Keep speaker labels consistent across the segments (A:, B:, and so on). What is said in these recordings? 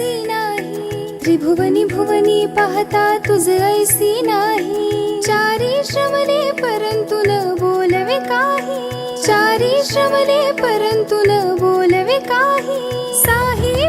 A: ऐसी नाही। त्रिभुवनी भुवनी पाहता तुझ ऐसी नाही। चारी श्रवणे परंतु न बोलवे काही। चारी श्रवणे परंतु न बोलवे काही। साही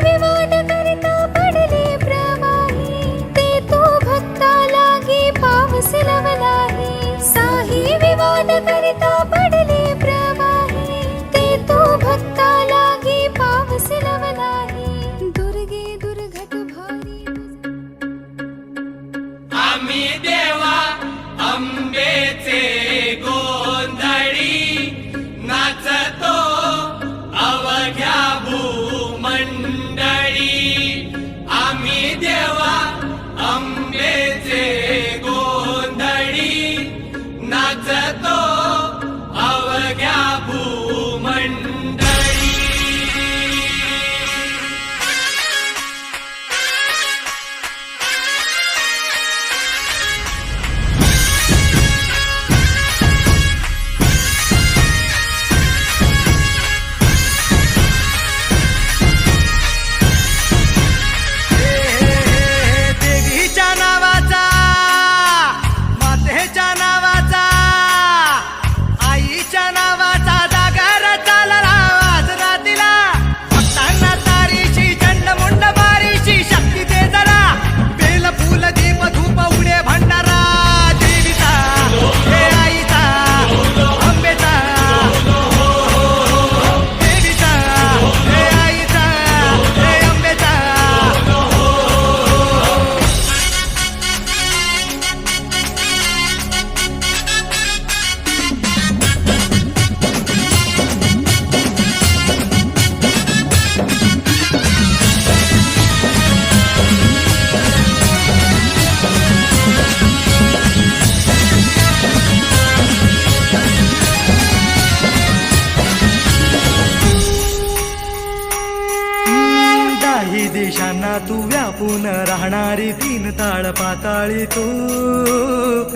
B: व्यापून राहणारी तीन ताळ पाताळी तू.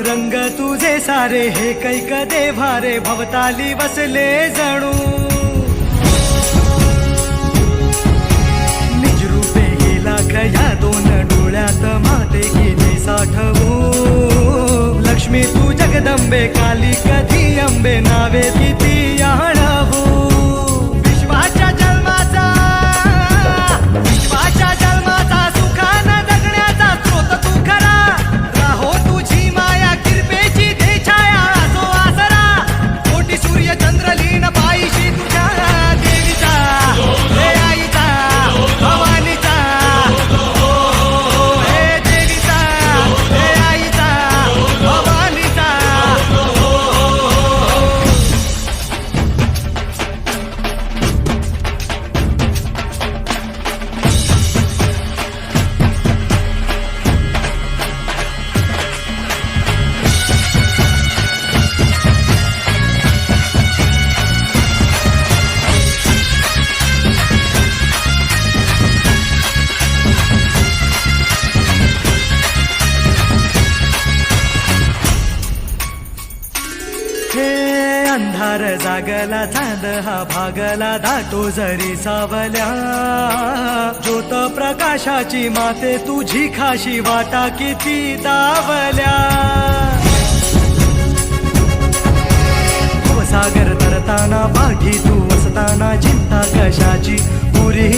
B: रंग तुझे सारे हे कैक देवारे भवताली बसले जणू. निजरूपे गेला खया दोन डोळ्यात माते गेले साठवू. लक्ष्मी तू जगदंबे काली कधी अंबे नावे किती आणवू अंधार जागला चांद हा भागला दाटो जरी सावल्या. ज्योत प्रकाशाची माते तुझी खाशी वाटा किती दावल्या. हो सागर तरताना पाठी तू वसताना चिंता कशाची पुरी?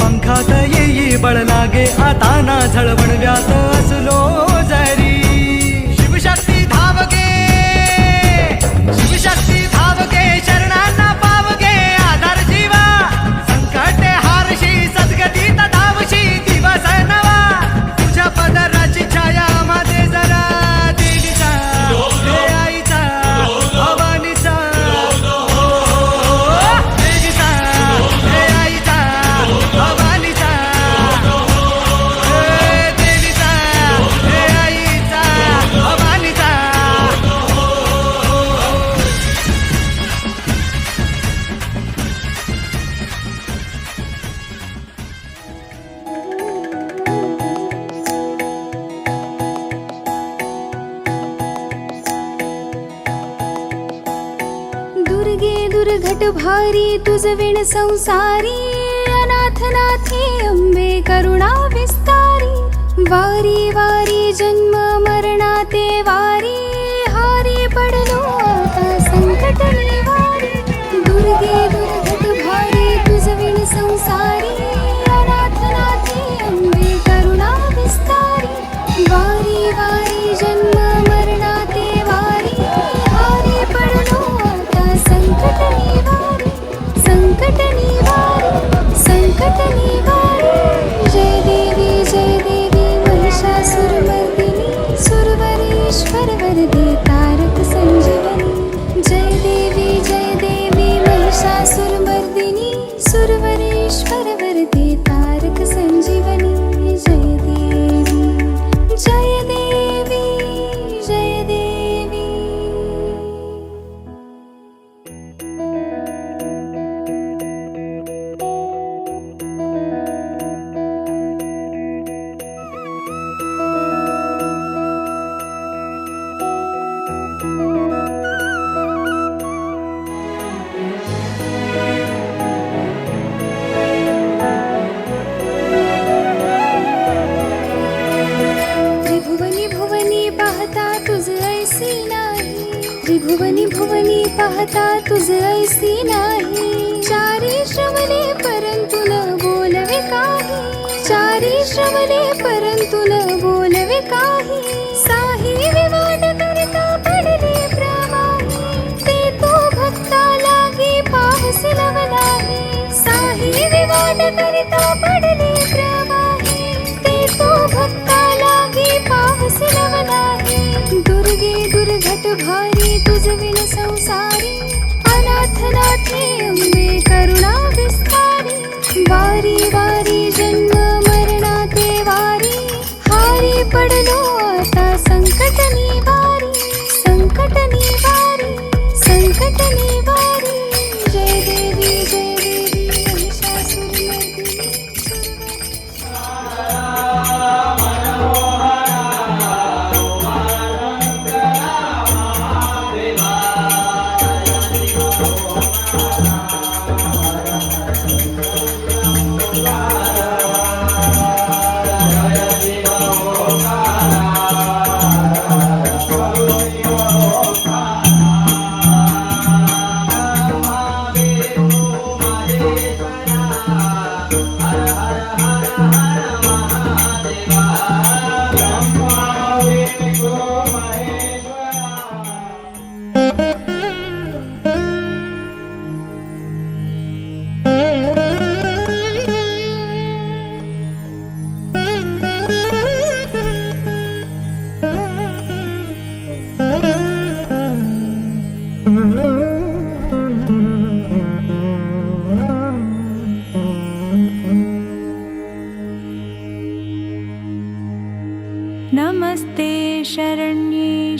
B: पंखात येई बळ लागे आता ना झळवणव्यात असलो जरी.
A: भारी संसारी अनाथनाथी अंबे करुणा विस्तारी वारी वारी जन्म मरणा ते वारी त्रिभुवनी भुवनी पाहता तुझे ऐसी नाही. चारी श्रवणे परंतु न बोलवे काही. चारी श्रवणे परंतु न बोलवे काही. दुर्गे दुर्घट भारी तुझविन संसारी अनाथनाथे अंबे करुणा विस्तारी वारी वारी जन्म मरणाते वारी हारी पडलो आता संकट निवारी संकट निवारी संकट निवारी
C: Hara Hara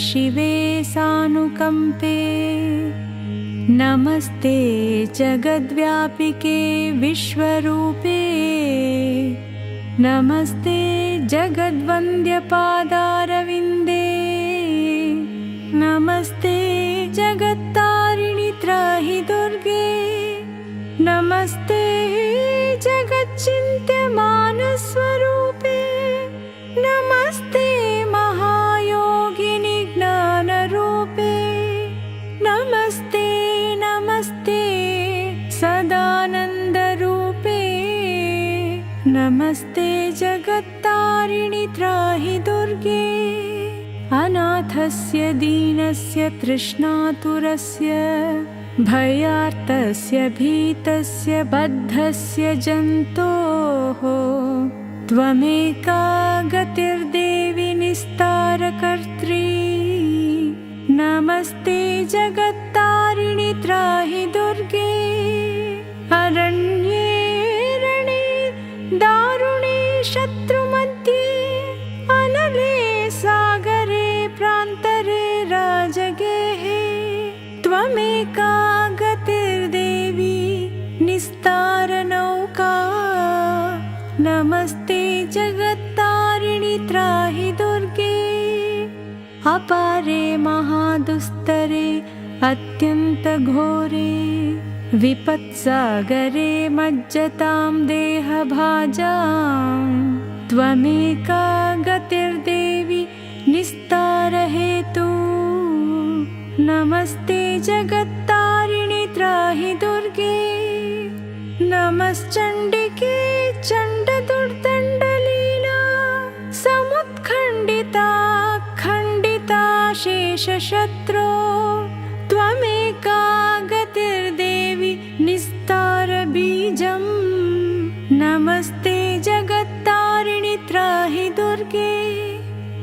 C: शिवे सानुकम्पे। नमस्ते जगद्व्यापिके विश्वरूपे। नमस्ते जगद्वन्द्यपादारविन्दे जगत्तारिणि
A: त्राहि दुर्गे। अनाथस्य दीनस्य तृष्णातुरस्य भयार्तस्य भीतस्य बद्धस्य जन्तोः। त्वमेका गतिर्देवि निस्तारकर्त्री। नमस्ते जगत्तारिणि त्राहि दुर्गे। अरण्ये अपारे महादुस्तरे अत्यन्तघोरे विपत्सागरे मज्जतां देहभाजाम् त्वमेका गतिर्देवि निस्तारहेतु। नमस्ते जगत्तारिणि त्राहि दुर्गे नमश्चण्डिके शेषशत्रो त्वमेका गतिर्देवि निस्तारबीजम्। नमस्ते जगत्तारिणि त्राहि दुर्गे।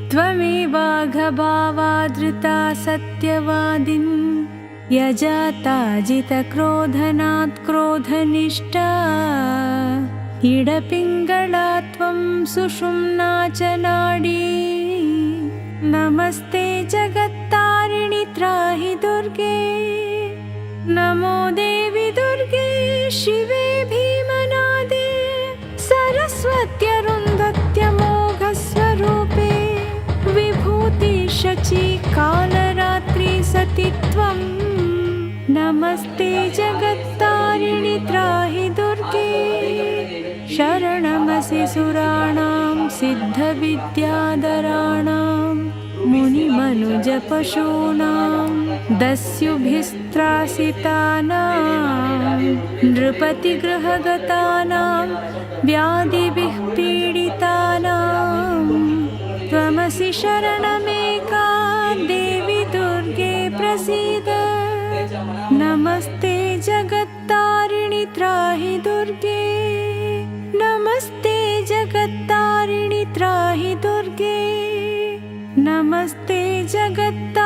A: त्वमेवाघभावादृता सत्यवादिन्। यजाता जितक्रोधनात् क्रोधनिष्ठा। इडपिङ्गळा त्वं सुषुम्ना च नाडी नमस्ते जगत्तारिणि त्राहि दुर्गे। नमो देवि दुर्गे शिवे भीमनादे सरस्वत्यरुन्धत्यमोघस्वरूपे। विभूति शची कालरात्रि सति त्वं। नमस्ते जगत्तारिणि त्राहि दुर्गे। शरणमसि सुराणां सिद्धविद्याधराणां मुनिमनुजपशूनां दस्युभिस्त्रासितानां नृपतिगृहगतानां व्याधिभिः पीडितानां। त्वमसि शरणमेका देवि दुर्गे प्रसीद। नमस्ते जगत्तारिणि त्राहि दुर्गे। नमस्ते जगत्तारिणि त्राहि दुर्गे नमस्ते
B: जगत्ता